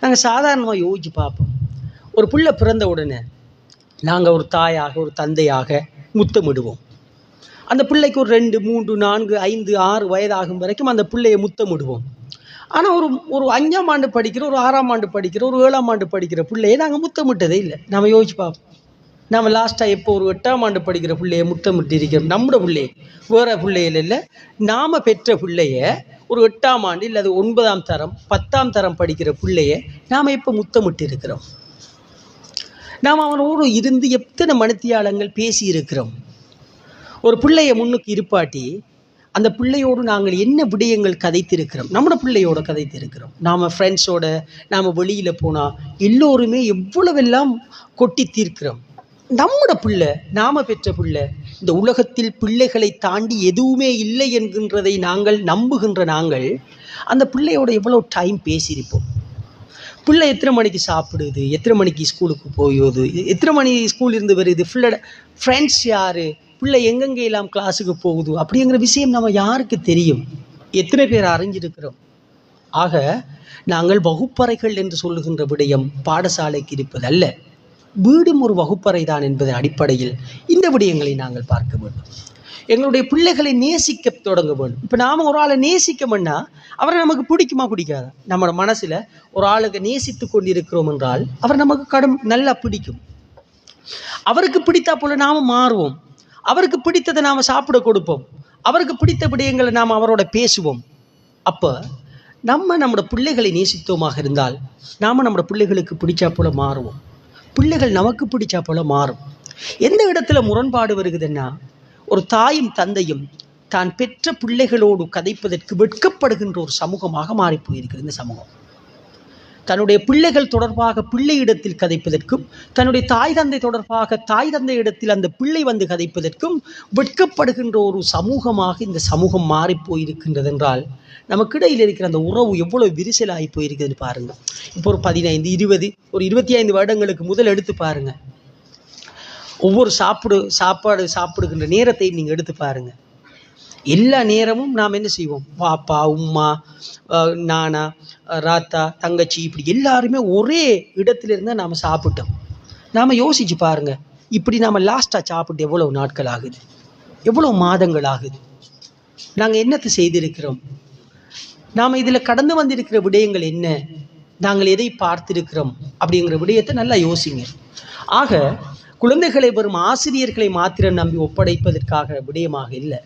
நாங்கள் சாதாரணமாக யோசிச்சு பார்ப்போம். ஒரு பிள்ளை பிறந்த உடனே நாங்கள் ஒரு தாயாக ஒரு தந்தையாக முத்தமிடுவோம். அந்த பிள்ளைக்கு ஒரு ரெண்டு மூன்று நான்கு ஐந்து ஆறு வயதாகும் வரைக்கும் அந்த பிள்ளையை முத்தமிடுவோம். ஆனால் ஒரு ஒரு அஞ்சாம் ஆண்டு படிக்கிற ஒரு ஆறாம் ஆண்டு படிக்கிற ஒரு ஏழாம் ஆண்டு படிக்கிற பிள்ளையை நாங்கள் முத்தமிட்டதே இல்லை. நம்ம யோசிச்சு பார்ப்போம். நம்ம லாஸ்ட்டாக எப்போ ஒரு எட்டாம் ஆண்டு படிக்கிற பிள்ளைய முத்தமிட்டு இருக்கிறோம் நம்மளோட பிள்ளையை. வேற பிள்ளைகள் இல்லை. நாம் பெற்ற பிள்ளைய ஒரு எட்டாம் ஆண்டு இல்லை அது ஒன்பதாம் தரம் பத்தாம் தரம் படிக்கிற பிள்ளைய நாம் இப்போ முத்தமிட்டு இருக்கிறோம் நாம் அவனோடு இருந்து எத்தனை மனத்தியாளங்கள் பேசி இருக்கிறோம் ஒரு பிள்ளைய முன்னுக்கு இருப்பாட்டி அந்த பிள்ளையோடு நாங்கள் என்ன விடயங்கள் கதைத்திருக்கிறோம்? நம்மளோட பிள்ளையோட கதைத்திருக்கிறோம். நாம் ஃப்ரெண்ட்ஸோட நாம் வெளியில் போனால் எல்லோருமே எவ்வளவெல்லாம் கொட்டி தீர்க்கிறோம். நம்மட பிள்ளை நாம பெற்ற பிள்ளை இந்த உலகத்தில் பிள்ளைகளை தாண்டி எதுவுமே இல்லை என்கின்றதை நாங்கள் நம்புகின்ற நாங்கள் அந்த பிள்ளையோட எவ்வளோ டைம் பேசியிருப்போம்? பிள்ளை எத்தனை மணிக்கு சாப்பிடுது? எத்தனை மணிக்கு ஸ்கூலுக்கு போயுது எத்தனை மணி ஸ்கூல் இருந்து வருது? பிள்ளை ஃப்ரெண்ட்ஸ் யார்? பிள்ளை எங்கெங்கே எல்லாம் கிளாஸுக்கு போகுது? அப்படிங்கிற விஷயம் நம்ம யாருக்கு தெரியும்? எத்தனை பேர் அறிஞ்சிருக்கிறோம்? ஆக நாங்கள் வகுப்பறைகள் என்று சொல்லுகின்ற விடயம் பாடசாலைக்கு இருப்பதல்ல. வீடும் ஒரு வகுப்பறை தான் என்பதன் அடிப்படையில் இந்த விடயங்களை நாங்கள் பார்க்க வேண்டும். எங்களுடைய பிள்ளைகளை நேசிக்க தொடங்க வேண்டும். இப்போ நாம் ஒரு ஆளை நேசிக்கமுன்னா அவரை நமக்கு பிடிக்குமா பிடிக்காதா? நம்ம மனசில் ஒரு ஆளுக்கு நேசித்து கொண்டிருக்கிறோம் என்றால் அவர் நமக்கு கடும் நல்லா பிடிக்கும். அவருக்கு பிடித்தா போல நாம் மாறுவோம். அவருக்கு பிடித்ததை நாம் சாப்பிட கொடுப்போம். அவருக்கு பிடித்த விடயங்களை நாம் அவரோட பேசுவோம். அப்போ நம்ம நம்மளோட பிள்ளைகளை நேசித்தோமாக இருந்தால் நாம் நம்மளோட பிள்ளைகளுக்கு பிடிச்சா போல மாறுவோம். பிள்ளைகள் நமக்கு பிடிச்சா போல மாறும். எந்த இடத்துல முரண்பாடு வருகுதுன்னா ஒரு தாயும் தந்தையும் தான் பெற்ற பிள்ளைகளோடு கதைப்பதற்கு வெட்கப்படுகின்ற ஒரு சமூகமாக மாறி போயிருக்கிறது இந்த சமூகம். தன்னுடைய பிள்ளைகள் தொடர்பாக பிள்ளை இடத்தில் கதைப்பதற்கும் தன்னுடைய தாய் தந்தை தொடர்பாக தாய் தந்தை இடத்தில் அந்த பிள்ளை வந்து கதைப்பதற்கும் வெட்கப்படுகின்ற ஒரு சமூகமாக இந்த சமூகம் மாறி போயிருக்கின்றது என்றால் நமக்கிடையில் இருக்கிற அந்த உறவு எவ்வளவு விரிசலாகி போயிருக்குதுன்னு பாருங்க. இப்போ ஒரு பதினைந்து இருபது ஒரு இருபத்தி ஐந்து வருடங்களுக்கு முதல் எடுத்து பாருங்க. ஒவ்வொரு சாப்பிடு சாப்பாடு சாப்பிடுகின்ற நேரத்தையும் நீங்கள் எடுத்து பாருங்கள் எல்லா நேரமும் நாம் என்ன செய்வோம்? பாப்பா உம்மா நானா ராத்தா தங்கச்சி இப்படி எல்லாருமே ஒரே இடத்துல இருந்தால் நாம் சாப்பிட்டோம். நாம் யோசிச்சு பாருங்கள் இப்படி நாம் லாஸ்ட்டாக சாப்பிட்டு எவ்வளோ நாட்கள் ஆகுது? எவ்வளோ மாதங்கள் ஆகுது? நாங்கள் என்னத்தை செய்திருக்கிறோம்? நாம் இதில் கடந்து வந்திருக்கிற விடயங்கள் என்ன? நாங்கள் எதை பார்த்திருக்கிறோம்? அப்படிங்கிற விடயத்தை நல்லா யோசிங்க. ஆக குழந்தைகளை வரும் ஆசிரியர்களை மாத்திரம் நம்பி ஒப்படைப்பதற்காக விடயமாக இல்லை.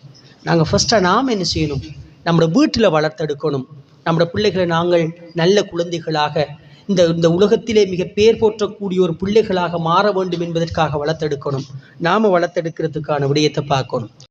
நாங்கள் ஃபஸ்ட்டாக நாம் என்ன செய்யணும்? நம்மளோட வீட்டில் வளர்த்தெடுக்கணும். நம்மளோட பிள்ளைகளை நாங்கள் நல்ல குழந்தைகளாக இந்த இந்த உலகத்திலே மிக பேர் போற்றக்கூடிய ஒரு பிள்ளைகளாக மாற வேண்டும் என்பதற்காக வளர்த்தெடுக்கணும். நாம் வளர்த்தெடுக்கிறதுக்கான விடயத்தை பார்க்கணும்.